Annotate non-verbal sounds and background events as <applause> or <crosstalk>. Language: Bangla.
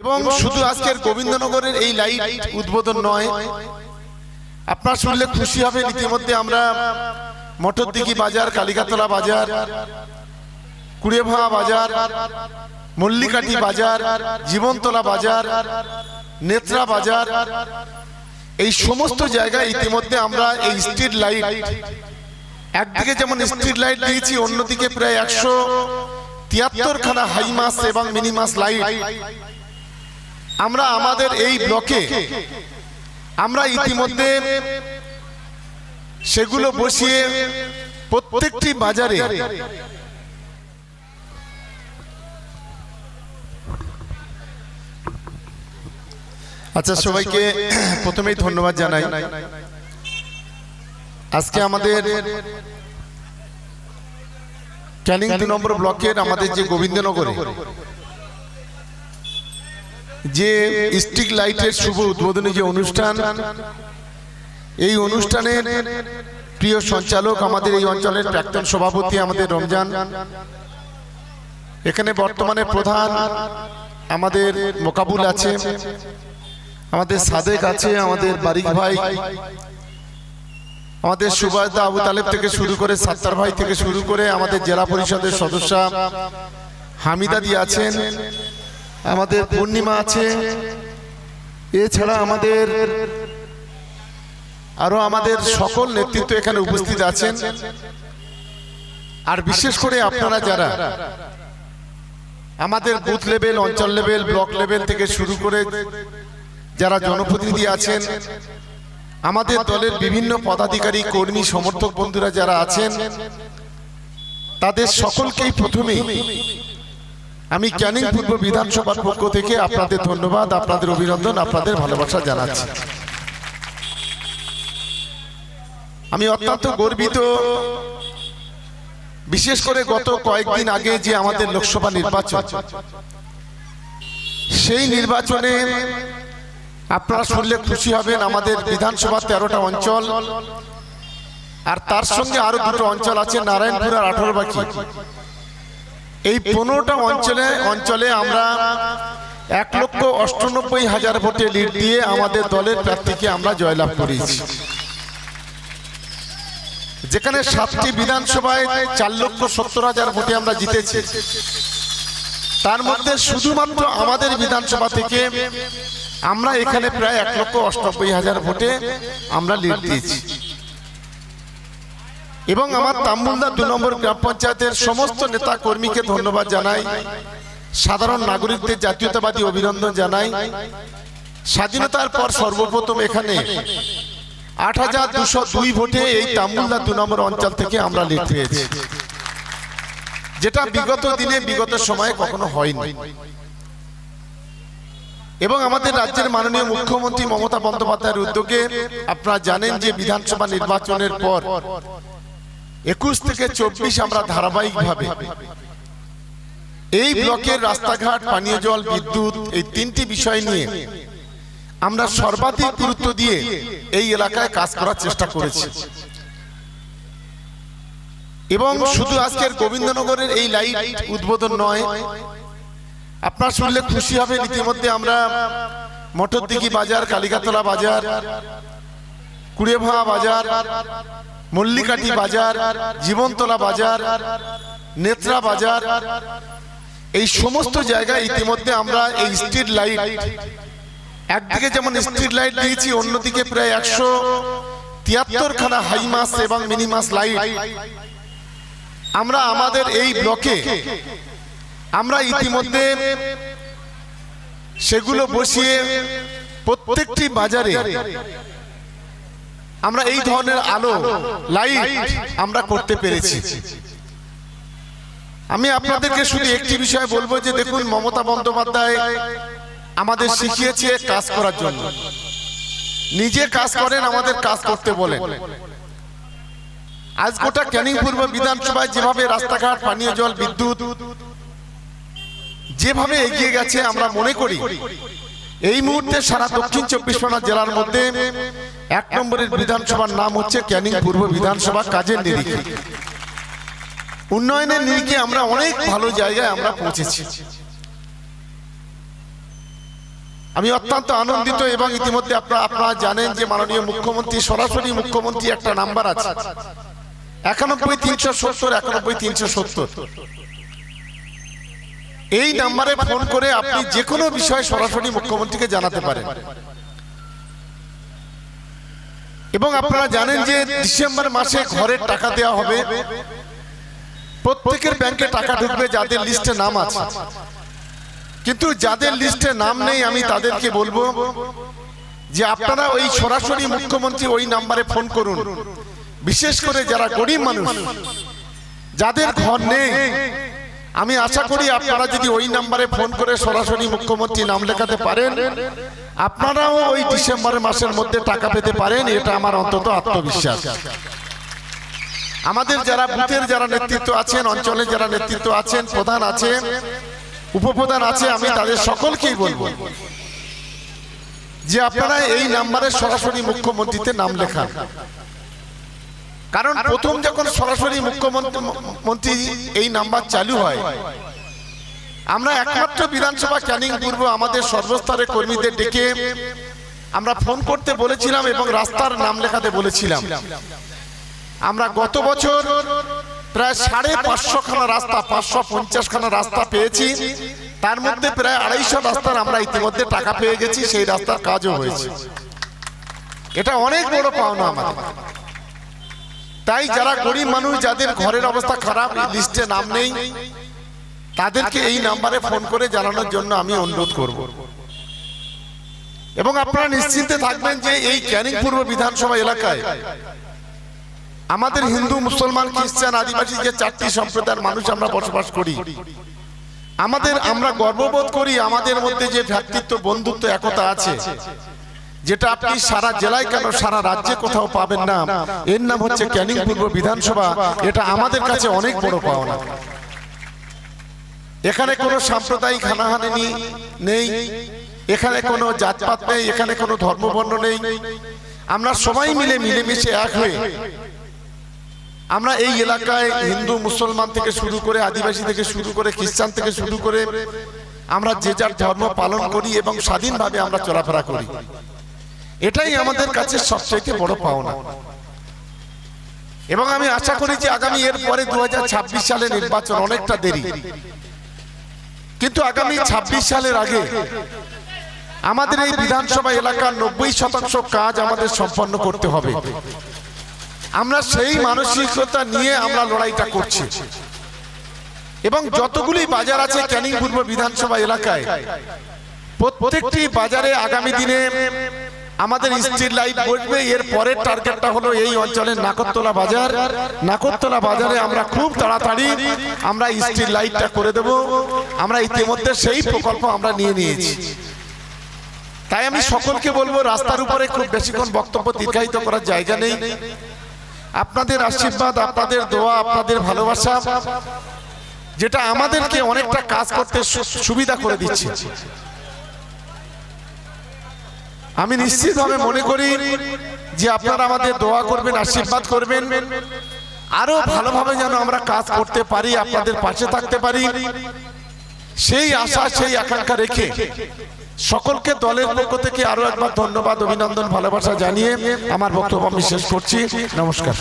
এবং শুধু আজকের গোবিন্দনগরের এই লাইট উদ্বোধন নয়। আপনার শুনলে খুশি হবেন ইতিমধ্যে আমরা মটরদিঘি বাজার কালিকাতলা বাজার কুড়েভাঙা বাজার মল্লিকাটি বাজার জীবনতলা বাজার নেত্রা বাজার। এই সমস্ত জায়গায় ইতিমধ্যে আমরা এই স্ট্রিট লাইট একদিকে যেমন স্ট্রিট লাইট দিয়েছি অন্যদিকে প্রায় একশো তিয়াত্তর খানা হাই মাস এবং মিনিমাস লাইট আমরা আমাদের এই ব্লকে আমরা ইতিমধ্যে সেগুলো বসিয়ে প্রত্যেকটি বাজারে আচ্ছা সবাইকে <coughs> প্রথমেই ধন্যবাদ জানাই। আজকে আমাদের ক্যানিং দু নম্বর ব্লকের আমাদের যে গোবিন্দনগরে। যে স্ট্রিক লাইটের শুভ উদ্বোধনী যে অনুষ্ঠান, এই অনুষ্ঠানের প্রিয় সঞ্চালক আমাদের এই অঞ্চলের প্রাক্তন সভাপতি আমাদের রমজান। এখানে বর্তমানে প্রধান আমাদের মোকাবুল আছে, আমাদের সাদেক আছে, আমাদের বারিক ভাই, আমাদের সুভাষদা আবু তালেব থেকে শুরু করে সাত্তার ভাই থেকে শুরু করে আমাদের জেলা পরিষদের সদস্য হামিদাদি আছেন। আমাদের পূর্ণিমা আছে। এছাড়া আমাদের আরও আমাদের সকল নেতৃত্ব এখানে উপস্থিত আছেন। আর বিশেষ করে আপনারা যারা আমাদের বুথ লেভেল, অঞ্চল লেভেল, ব্লক লেভেল থেকে শুরু করে যারা জনপ্রতিনিধি আছেন, আমাদের দলের বিভিন্ন পদাধিকারী, কর্মী, সমর্থক বন্ধুরা যারা আছেন, তাদের সকলকেই প্রথমেই আমি ক্যানিং পূর্ব বিধানসভার পক্ষ থেকে আপনাদের ধন্যবাদ আপনাদের অভিনন্দন আপনাদের ভালোবাসা জানাচ্ছি। আমি অত্যন্ত গর্বিত বিশেষ করে গত কয়েকদিন আগে যে আমাদের লোকসভা নির্বাচন সেই নির্বাচনে আপনারা শুনলে খুশি হবেন আমাদের বিধানসভা তেরোটা অঞ্চল। আর তার সঙ্গে আরও দুটো অঞ্চল আছে নারায়ণপুর আর আঠারো বাকি। এই পনেরোটা অঞ্চলে অঞ্চলে আমরা এক লক্ষ অষ্টানব্বই হাজার ভোটে লিড দিয়ে আমাদের দলের প্রার্থীকে আমরা জয়লাভ করেছি। যেখানে সাতটি বিধানসভায় চার লক্ষ সত্তর হাজার ভোটে আমরা জিতেছি। তার মধ্যে শুধুমাত্র আমাদের বিধানসভা থেকে আমরা এখানে প্রায় এক লক্ষ অষ্টানব্বই হাজার ভোটে আমরা লিড দিয়েছি। এবং আমার তাম্বুলদা দু নম্বর গ্রাম পঞ্চায়েতের সমস্ত নেতা কর্মীকে ধন্যবাদ জানাই, সাধারণ নাগরিকদের জাতীয়তাবাদী অভিনন্দন জানাই। স্বাধীনতার পর সর্বপ্রথম এখানে আট হাজার দুশো দুই ভোটে এই তাম্বুলদা দু নম্বর অঞ্চল থেকে আমরা লিড পেয়েছি। যেটা বিগত দিনে, বিগত সময়ে কখনো হয়নি। এবং আমাদের রাজ্যের মাননীয় মুখ্যমন্ত্রী মমতা বন্দ্যোপাধ্যায়ের উদ্যোগে আপনারা জানেন যে বিধানসভা নির্বাচনের পর একুশ থেকে চব্বিশ আমরা ধারাবাহিকভাবে। এই ব্লকের রাস্তাঘাট পানীয় জল বিদ্যুৎ এই তিনটি বিষয় নিয়ে আমরা সর্বাধিক গুরুত্ব দিয়ে এই এলাকায় কাজ করার চেষ্টা করেছি। এবং শুধু আজকের গোবিন্দনগরের এই লাইট উদ্বোধন নয়। আপনার শুনলে খুশি হবে। ইতিমধ্যে আমরা মটরদিঘি বাজার কালিকাতলা বাজার কুড়েভাঙা বাজার মল্লিকাটি বাজার, জীবনতলা বাজার, নেত্রা বাজার, এই সমস্ত জায়গায় ইতিমধ্যে আমরা এই স্ট্রিট লাইট, একদিকে যেমন স্ট্রিট লাইট দিয়েছি, অন্যদিকে প্রায় একশো তিয়াত্তর খানা হাইমাস এবং মিনি মিনিমাস লাইট। আমরা আমাদের এই ব্লকে আমরা ইতিমধ্যে সেগুলো বসিয়ে প্রত্যেকটি বাজারে আমরা এই ধরনের আলো লাইট আমরা করতে পেরেছি। আমি আপনাদেরকে শুধু একটি বিষয় বলব যে দেখুন মমতা বন্দ্যোপাধ্যায় আমাদের শিখিয়েছে কাজ করার জন্য। নিজে কাজ করেন আমাদের কাজ করতে বলেন। আজ গোটা ক্যানিং পূর্ব বিধানসভায় যেভাবে রাস্তাঘাট পানীয় জল বিদ্যুৎ যেভাবে এগিয়ে গেছে আমরা মনে করি। এই মুহূর্তে সারা দক্ষিণ চব্বিশ পরগনা জেলার মধ্যে এক নম্বরের বিধানসভার নাম হচ্ছে ক্যানিং পূর্ব বিধানসভা কাজের নিরিখে। উন্নয়নের নিরিখে আমরা অনেক ভালো জায়গায় আমরা পৌঁছেছি। আমি অত্যন্ত আনন্দিত এবং ইতিমধ্যে আপনারা আপনারা জানেন যে মাননীয় মুখ্যমন্ত্রী, সরাসরি মুখ্যমন্ত্রী একটা নাম্বার আছে। একানব্বই তিনশো সত্তর, একানব্বই তিনশো সত্তর। এই নাম্বারে ফোন করে আপনি যে কোনো বিষয়ে সরাসরি মুখ্যমন্ত্রীকে জানাতে পারেন। এবং আপনারা জানেন যে ডিসেম্বর মাসে ঘরের টাকা দেওয়া হবে। প্রত্যেকের ব্যাংকে টাকা ঢুকবে যাদের লিস্টে নাম আছে। কিন্তু যাদের লিস্টে নাম নেই, আমি তাদেরকে বলব যে আপনারা ওই সরাসরি মুখ্যমন্ত্রী ওই নাম্বারে ফোন করুন। বিশেষ করে যারা গরিব মানুষ, যাদের ঘর নেই আমি আশা করি আপনারা যদি ওই নাম্বারে ফোন করে সরাসরি মুখ্যমন্ত্রী নাম লেখাতে পারেন, আপনারাও ওই ডিসেম্বর মাসের মধ্যে টাকা পেতে পারেন, এটা আমার অন্তত আত্মবিশ্বাস। আমাদের যারা বুথের যারা নেতৃত্ব আছেন অঞ্চলে যারা নেতৃত্ব আছেন, প্রধান আছেন, উপপ্রধান আছে, আমি তাদের সকলকেই বলব যে আপনারা এই নাম্বারে সরাসরি মুখ্যমন্ত্রীতে নাম লেখান। কারণ প্রথম যখন সরাসরি মুখ্যমন্ত্রী মন্ত্রী এই নাম্বার চালু হয় আমরা একমাত্র বিধানসভা ক্যানিং পূর্ব আমাদের সর্বস্তরের কর্মীদের ডেকে আমরা ফোন করতে বলেছিলাম এবং রাস্তার নাম লেখাতে বলেছিলাম। আমরা গত বছর প্রায় সাড়ে পাঁচশো খানা রাস্তা পাঁচশো পঞ্চাশ খানা রাস্তা পেয়েছি। তার মধ্যে প্রায় আড়াইশো রাস্তার আমরা ইতিমধ্যে টাকা পেয়ে গেছি সেই রাস্তার কাজও হয়েছে। এটা অনেক বড় পাওনা আমাদের। তাই যারা গরিব মানুষ যাদের ঘরের অবস্থা খারাপ লিস্টে নাম নেই তাদেরকে এই নাম্বারে ফোন করে জানানোর জন্য আমি অনুরোধ করব। এবং আপনারা নিশ্চিন্তে থাকবেন যে এই ক্যানিং পূর্ব বিধানসভা এলাকায় আমাদের হিন্দু মুসলমান খ্রিস্টান আদিবাসী যে চারটি সম্প্রদায়ের মানুষ আমরা বসবাস করি আমাদের আমরা গর্ববোধ করি আমাদের মধ্যে যে ভ্রাতৃত্ব বন্ধুত্ব একতা আছে। যেটা আপনি সারা জেলায় কেন সারা রাজ্যে কোথাও পাবেন না? এর নাম হচ্ছে ক্যানিং পূর্ব বিধানসভা। এটা আমাদের কাছে অনেক বড় পাওনা। এখানে কোনো সাম্প্রদায়িক হানাহানি নেই। এখানে কোনো জাতপাত নেই। এখানে কোনো ধর্মবর্ণ নেই। আমরা সবাই মিলে মিলেমিশে এক হয়ে আমরা এই এলাকায় হিন্দু মুসলমান থেকে শুরু করে আদিবাসী থেকে শুরু করে খ্রিস্টান থেকে শুরু করে আমরা যে যার ধর্ম পালন করি এবং স্বাধীনভাবে আমরা চলাফেরা করি। এটাই আমাদের কাছে সবচাইতে বড় পাওনা। এবং আমি আশা করি যে আগামী এর পরে দু সালে নির্বাচন অনেকটা দেরি। কিন্তু আগামী ২৬ সালের আগে আমাদের এই বিধানসভা এলাকার নব্বই শতাংশ কাজ আমাদের সম্পন্ন করতে হবে। আমরা সেই মানসিকতা নিয়ে আমরা লড়াইটা করছি। এবং যতগুলি বাজার আছে ক্যানিং পূর্ব বিধানসভা এলাকায় প্রত্যেকটি বাজারে আগামী দিনে আমাদের স্ট্রিট লাইট বসবে এর পরের টার্গেটটা হলো এই অঞ্চলের নাকরতলা বাজার। নাকরতলা বাজারে আমরা খুব তাড়াতাড়ি আমরা স্ট্রিট লাইটটা করে দেব। আমরা ইতিমধ্যে সেই প্রকল্প আমরা নিয়ে নিয়েছি। তাই আমি সকলকে বলব রাস্তার উপরে খুব বেশিক্ষণ বক্তব্য দীর্ঘায়িত করার জায়গা নেই। আপনাদের আশীর্বাদ আপনাদের দোয়া আপনাদের ভালোবাসা যেটা আমাদেরকে অনেকটা কাজ করতে সুবিধা করে দিচ্ছে। আমি নিশ্চিতভাবে মনে করি যে আপনারা আমাদের দোয়া করবেন, আশীর্বাদ করবেন। আরও ভালোভাবে যেন আমরা কাজ করতে পারি, আপনাদের পাশে থাকতে পারি। সেই আশা, সেই আকাঙ্ক্ষা রেখে সকলকে দলের পক্ষ থেকে আরও একবার ধন্যবাদ, অভিনন্দন, ভালোবাসা জানিয়ে আমার বক্তব্য আমি শেষ করছি। নমস্কার।